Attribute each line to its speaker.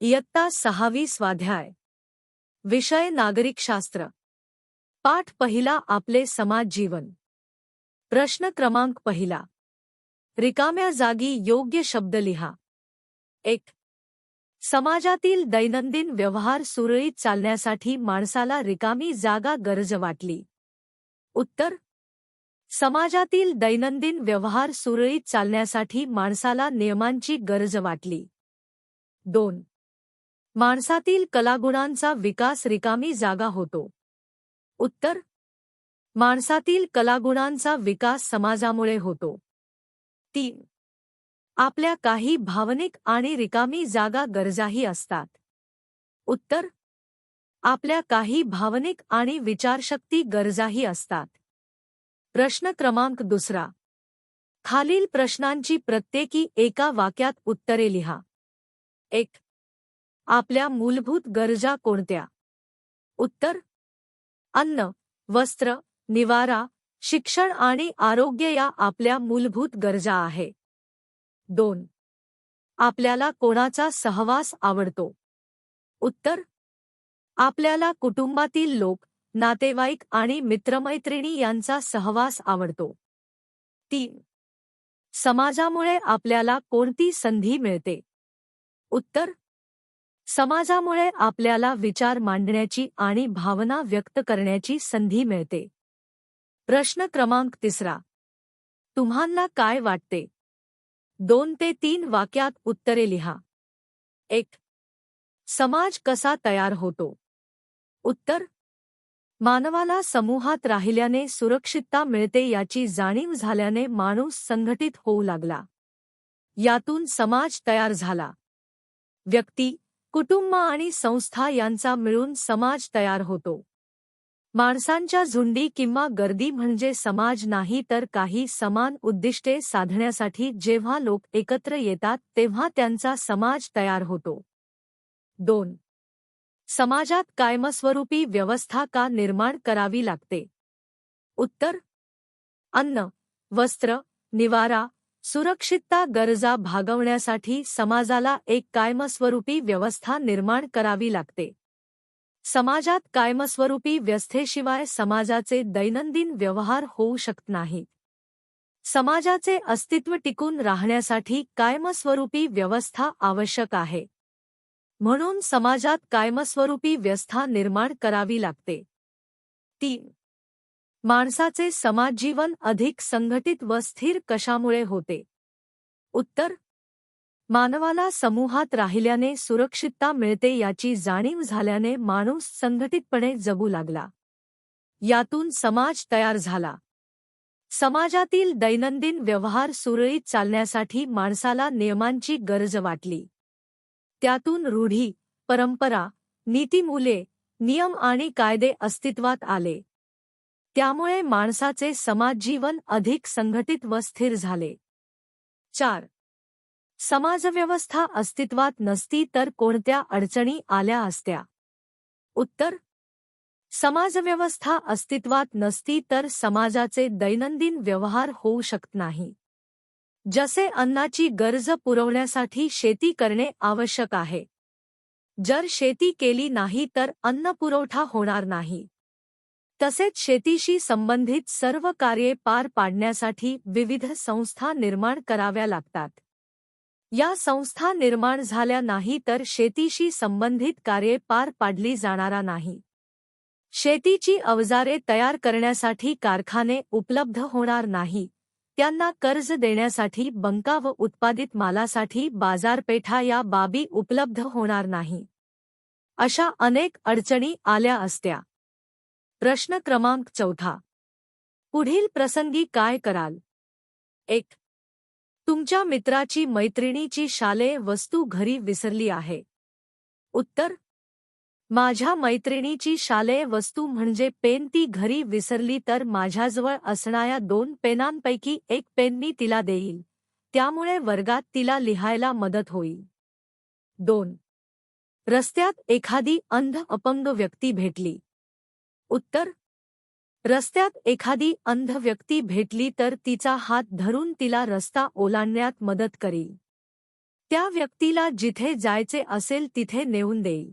Speaker 1: इयत्ता सहावी स्वाध्याय. विषय नागरिकशास्त्र पाठ पहिला आपले समाज जीवन. प्रश्न क्रमांक पहिला. रिकाम्या जागी योग्य शब्द लिहा. एक. समाजातील दैनंदिन व्यवहार सुरळीत चालण्यासाठी माणसाला रिकामी जागा गरज वाटली. उत्तर. समाजातील दैनंदिन व्यवहार सुरळीत चालण्यासाठी माणसाला नियमांची गरज वाटली. दोन. माणसातील कलागुणांचा विकास रिकामी जागा होतो. उत्तर. माणसातील कलागुणांचा विकास समाजामुळे होतो. तीन. आपल्या काही भावनिक आणि रिकामी जागा गरजाही असतात. उत्तर. आपल्या काही भावनिक आणि विचारशक्ती गरजाही असतात. प्रश्न क्रमांक दुसरा. खालील प्रश्नांची प्रत्येकी एका वाक्यात उत्तरे लिहा. एक. आपल्या मूलभूत गरजा कोणत्या? उत्तर अन्न वस्त्र निवारा शिक्षण आणि आरोग्य या आपल्या मूलभूत गरजा आहे. दोन आपल्याला कोणाचा सहवास आवडतो? उत्तर आपल्याला कुटुंबातील लोक नातेवाईक आणि मित्रमैत्रिणी यांचा सहवास आवडतो. तीन समाजामुळे आपल्याला कोणती संधी मिळते? उत्तर समाजामुळे आपल्याला विचार मांडण्याची आणि भावना व्यक्त करण्याची संधी मिळते. प्रश्न क्रमांक तिसरा. तुम्हाला काय वाटते? दोन ते तीन वाक्यात उत्तरे लिहा. एक. समाज कसा तयार होतो? उत्तर. मानवाला समूहात राहिल्याने सुरक्षितता मिळते याची जाणीव झाल्याने माणूस संघटित होऊ लागला. यातून समाज तयार झाला. व्यक्ती. कुटुंब आणि संस्था यांचा मिळून समाज तयार होतो. माणसांच्या झुंडी किंवा गर्दी म्हणजे समाज नाही तर काही समान उद्दिष्टे साधण्यासाठी जेव्हा लोक एकत्र येतात तेव्हा त्यांचा समाज तयार होतो. दोन. समाजात कायमस्वरूपी व्यवस्था का निर्माण करावी लागते? उत्तर. अन्न वस्त्र निवारा सुरक्षितता गरजा भागवण्यासाठी समाजाला एक कायमस्वरूपी व्यवस्था निर्माण करावी लागते. समाजात कायमस्वरूपी व्यवस्थेशिवाय समाजाचे दैनंदिन व्यवहार होऊ शकत नाहीत समाजाचे अस्तित्व टिकून राहण्यासाठी कायमस्वरूपी व्यवस्था आवश्यक आहे. म्हणून समाजात कायमस्वरूपी व्यवस्था निर्माण करावी लागते. तीन माणसाचे समाजजीवन अधिक संघटित व स्थिर कशामुळे होते? उत्तर मानवाला समूहात राहिल्याने सुरक्षितता मिळते याची जाणीव झाल्याने माणूस संघटितपणे जगू लागला. यातून समाज तयार झाला. समाजातील दैनंदिन व्यवहार सुरळीत चालण्यासाठी माणसाला नियमांची गरज वाटली. त्यातून रूढी परंपरा नीतिमूले नियम आणि कायदे अस्तित्वात आले. त्यामुळे माणसाचे समाजजीवन अधिक संघटित व स्थिर झाले. चार. समाजव्यवस्था अस्तित्वात नसती तर कोणत्या अडचणी आल्या असत्या? उत्तर. समाजव्यवस्था अस्तित्वात नसती तर समाजाचे दैनंदिन व्यवहार होऊ शकत नाही. जसे अन्नाची गरज पुरवण्यासाठी शेती करणे आवश्यक आहे. जर शेती केली नाही तर अन्न पुरवठा होणार नाही. तसेच शेतीशी संबंधित सर्व कार्ये पार पाडण्यासाठी विविध संस्था निर्माण कराव्या लागतात. या संस्था निर्माण झाल्या नाही तर शेतीशी संबंधित कार्ये पार पाडली जाणारा नाही. शेतीची अवजारे तयार करण्यासाठी कारखाने उपलब्ध होणार नाही. त्यांना कर्ज देण्यासाठी बंका व उत्पादित मालासाठी बाजारपेठा या बाबी उपलब्ध होणार नाही. अशा अनेक अडचणी आल्या असत्या. प्रश्न क्रमांक चौथा पुढील प्रसंगी काय कराल? एक. तुमच्या मित्राची मैत्रिणीची शालेय वस्तू घरी विसरली आहे. उत्तर. माझ्या मैत्रिणीची शालेय वस्तू म्हणजे पेन ती घरी विसरली तर माझ्याजवळ असणाऱ्या दोन पेनांपैकी एक पेन मी तिला देईल. त्यामुळे वर्गात तिला लिहायला मदत होईल. दोन. रस्त्यात एखादी अंध अपंग व्यक्ती भेटली. उत्तर? रस्त्यात एखादी अंध व्यक्ती भेटली तर तिचा हात धरून तिला रस्ता ओलांडण्यात मदत करील. त्या व्यक्तीला जिथे जायचे असेल तिथे नेऊन देईल.